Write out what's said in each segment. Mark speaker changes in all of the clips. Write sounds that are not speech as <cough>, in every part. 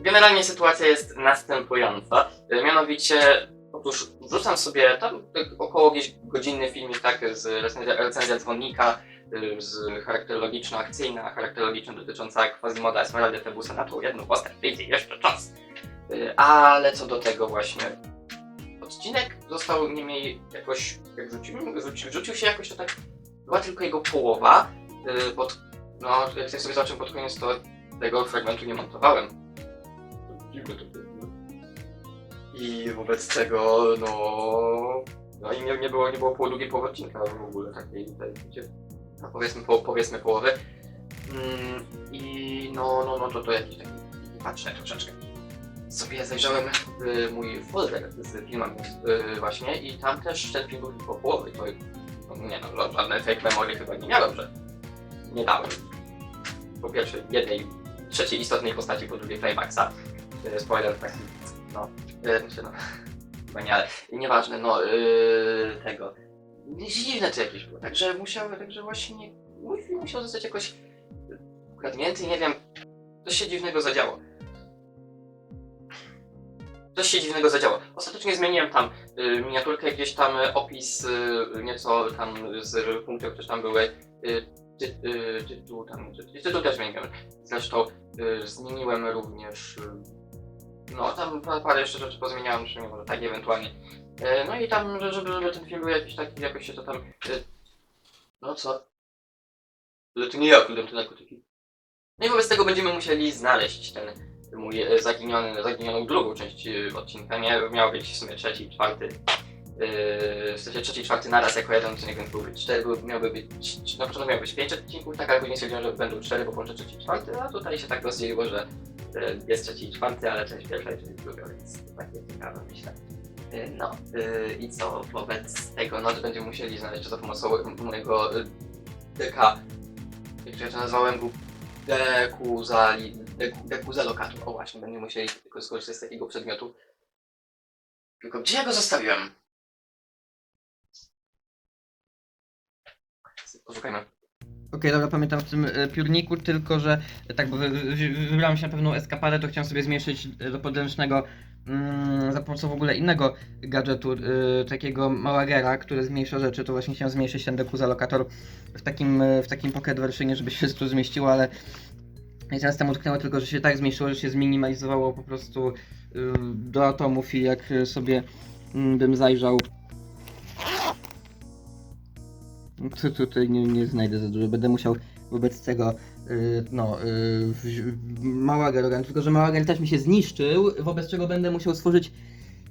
Speaker 1: generalnie sytuacja jest następująca. Y, Mianowicie, otóż wrzucam sobie tam tak około gdzieś godzinny filmik, tak, z recenzja, recenzja dzwonnika, y, z charakterologiczno-akcyjna, charakterologiczno dotycząca Quasimoda Esmeraldy Tebusa na tą jedną postać, wyjdzie jeszcze czas. Y, Ale co do tego właśnie, odcinek został niemniej jakoś, jak rzucił, rzucił, rzucił się jakoś to tak, była tylko jego połowa, pod, no jak sobie zobaczyłem pod koniec, to tego fragmentu nie montowałem. Było. I wobec tego, no... No i nie, nie było, nie było pół drugiej połowy odcinka w ogóle takiej, tej, gdzie, no powiedzmy, po, powiedzmy połowy. Mm, I no, no, no to to jakiś taki, patrzę troszeczkę. Sobie zajrzałem w mój folder z filmami y, właśnie i tam też ten film był tylko połowy. To, no, nie no, ża- żadnej fake memory chyba nie miałem, że nie dałem. Po pierwsze jednej trzeciej istotnej postaci, po drugiej Climaxa. Y, Spoiler taki, no, y, myślę, no, nie, nieważne, no, y, tego. Dziwne to jakieś było, także musiały, także właśnie mój musiał zostać jakoś ukradnięty, nie wiem, coś się dziwnego zadziało. Coś się dziwnego zadziało. Ostatecznie zmieniłem tam y, miniaturkę, gdzieś tam y, opis, y, nieco tam z punktów, które tam były. Y, ty, y, tytuł tam, ty, tytuł też zmieniłem. Zresztą y, zmieniłem również. Y, no, tam pa- parę jeszcze rzeczy pozmieniałem, czy nie może tak ewentualnie. Y, no i tam, że- żeby, żeby ten film był jakiś taki, jakoś się to tam. Y, no co? Ale to nie ja kurde te narkotyki. No i wobec tego będziemy musieli znaleźć ten mój e, zaginiony, zaginioną drugą część e, odcinka. Mia, miał być w sumie trzeci czwarty. Yy, w sensie trzeci czwarty naraz jako jeden odcinek, więc byłby cztery, był, miałby być, na początku miało być pięć odcinków, tak, ale później stwierdziłem, że będą cztery, bo połączę trzeci czwarty, a tutaj się tak rozdzieliło, że e, jest trzeci i czwarty, ale część pierwsza i część druga, więc takie ciekawe myślę. E, No e, i co wobec tego, no będziemy musieli znaleźć za pomocą mojego DK, jak ja to nazwałem, dekuzali, deku, dekuzalokator. O właśnie, będziemy musieli tylko skorzystać z takiego przedmiotu. Tylko gdzie ja go zostawiłem? Poszukajmy.
Speaker 2: Okej, dobra, pamiętam w tym e, piórniku, tylko że e, tak, bo wy- wy- wy- wybrałem się na pewną eskapadę, to chciałem sobie zmniejszyć e, do podręcznego mm, za pomocą w ogóle innego gadżetu, takiego małagera, który zmniejsza rzeczy, to właśnie chciałem zmniejszyć ten dekuzalokator w takim, w takim pocket wersjonie, żeby się tu zmieściło, ale i teraz tam utknęło tylko, że się tak zmniejszyło, że się zminimalizowało po prostu y, do atomów i jak sobie mm, bym zajrzał tu, tutaj nie, nie znajdę za dużo, będę musiał wobec tego y, no y, wzi- mała Garogan, tylko że mała też mi się zniszczył, wobec czego będę musiał stworzyć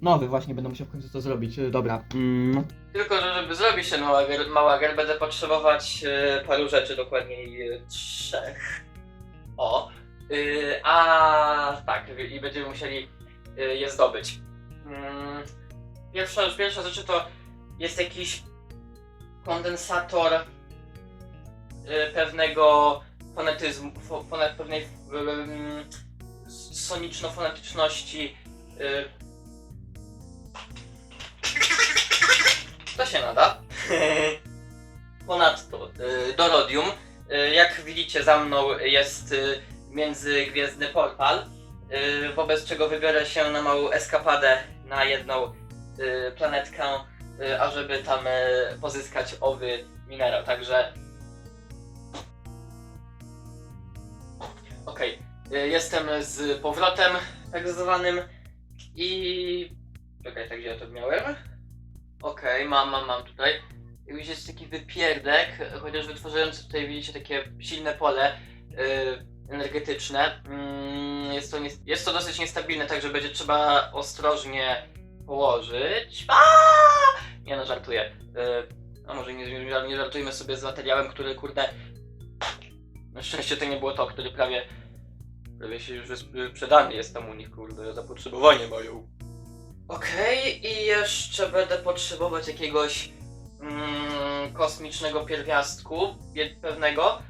Speaker 2: nowy, właśnie będę musiał w końcu to zrobić, Y, dobra. Mm,
Speaker 1: Tylko, że żeby zrobić ten małager, małager będę potrzebować e, paru rzeczy, dokładniej e, trzech. O. Y, a tak, i będziemy musieli y, je zdobyć. Mm, pierwsza, pierwsza rzecz to jest jakiś kondensator y, pewnego fonetyzmu, fo, fone, pewnej mm, soniczno-fonetyczności. y, To się nada. <laughs> Ponadto do Rodium. Jak widzicie za mną jest międzygwiezdny portal, wobec czego wybiorę się na małą eskapadę na jedną planetkę, ażeby tam y, pozyskać owy minerał. Także. Okej, y, jestem z powrotem, tak zwanym. I. Czekaj, tak gdzie ja to miałem? Okej, mam, mam, mam tutaj. Jakiś jest taki wypierdek, chociaż wytwarzający tutaj widzicie takie silne pole yy, energetyczne. Mm, jest, to nie, jest to dosyć niestabilne, także będzie trzeba ostrożnie położyć. Aaaa! Nie no, żartuję. Yy, a może nie, nie, żartujmy sobie z materiałem, który kurde... Na szczęście to nie było to, który prawie... Prawie się już jest, przedany jest tam u nich, kurde, zapotrzebowanie mają. Okej, i jeszcze będę potrzebować jakiegoś mm, kosmicznego pierwiastku pewnego.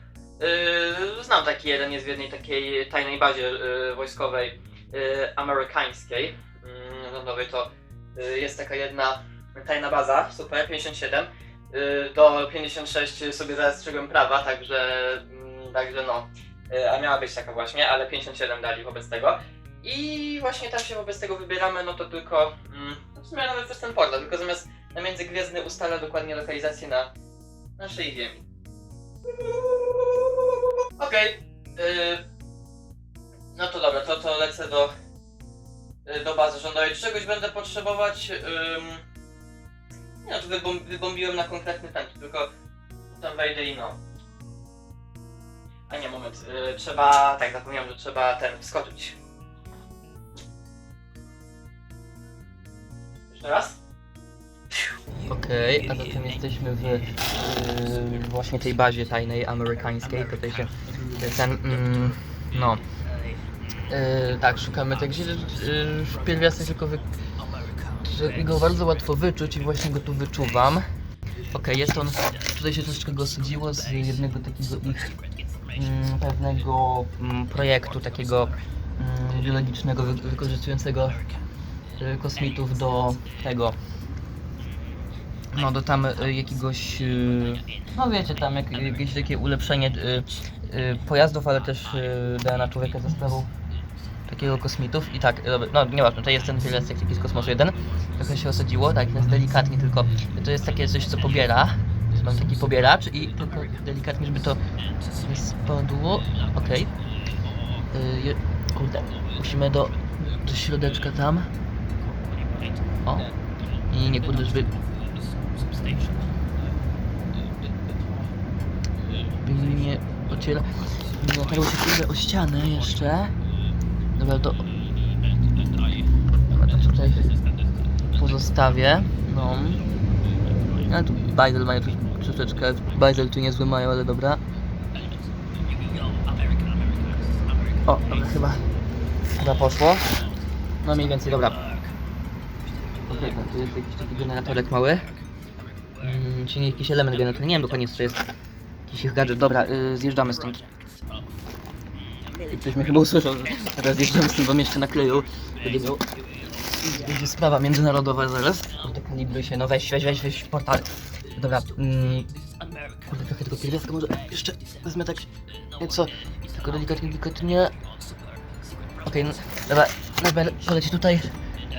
Speaker 1: Yy, znam taki jeden, jest w jednej takiej tajnej bazie yy, wojskowej yy, amerykańskiej. Yy, lądowej to yy, jest taka jedna tajna baza, super, 57. Yy, do 56 sobie zastrzegłem prawa, także, mm, także no. Yy, a miała być taka właśnie, ale 57 dali wobec tego. I właśnie tam się wobec tego wybieramy, no to tylko. Mm, w sumie nawet przez ten portal, tylko zamiast na Międzygwiezdny ustala dokładnie lokalizację na naszej Ziemi. Okej. y, no to dobra, to, to lecę do, y, do bazy rządowej. Czegoś będę potrzebować? Ym, nie no, to wybom, wybombiłem na konkretny ten, tylko tam wejdę i no. A nie, moment. y, trzeba. Tak, zapomniałem, że trzeba ten wskoczyć. Jeszcze raz?
Speaker 2: Okej, a zatem jesteśmy w y, właśnie tej bazie tajnej amerykańskiej. Tutaj się ten, mm, no. Y, tak, szukamy tak gdzie y, pierwiastek tylko wy, że go bardzo łatwo wyczuć i właśnie go tu wyczuwam. Okej, jest on, tutaj się troszeczkę go osadziło z jednego takiego ich mm, pewnego mm, projektu takiego mm, biologicznego wy, wykorzystującego y, kosmitów do tego no do tam y, jakiegoś, y, no wiecie, tam jak, jakieś takie ulepszenie y, y, pojazdów, ale też y, DNA człowieka za sprawą takiego kosmitów i tak, no nieważne, to jest ten pierwiastek taki z kosmosu jeden, trochę się osadziło, tak, jest delikatnie tylko, to jest takie coś, co pobiera, mam taki pobieracz i tylko delikatnie, żeby to nie spadło, okej, Y, je- kurde, musimy do, do środeczka tam, o, i nie kurde, żeby nie ociera. Nie otarło się o ścianę jeszcze. Dobra, to. Dobra, to tutaj pozostawię. No. A tu Bajzel mają tu troszeczkę. Bajzel tu niezły mają, ale dobra. O, dobra, chyba. Chyba poszło. No mniej więcej, dobra. Okej, okay, tu jest jakiś taki generatorek mały. Mm, czyli jakiś element generatora. Nie wiem dokładnie co to jest. Jakiś ich gadżet. Dobra, y, zjeżdżamy stąd. Mnie chyba usłyszał, że teraz zjeżdżamy stąd, bo mnie jeszcze nakleją. Będzie miał... Będzie sprawa międzynarodowa zaraz. Kurde, kalibruj się, no weź, weź, weź, weź portal. Dobra, mm, kurde, trochę tego pierwiastka może jeszcze wezmę tak nieco, tylko delikatnie, delikatnie. Okej, no, dobra, dobra, poleci tutaj.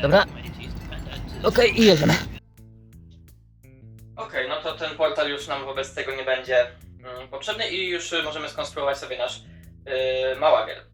Speaker 2: Dobra. Okej, i jedziemy.
Speaker 1: Okej, no to ten portal już nam wobec tego nie będzie mm, potrzebny i już y, możemy skonstruować sobie nasz małager.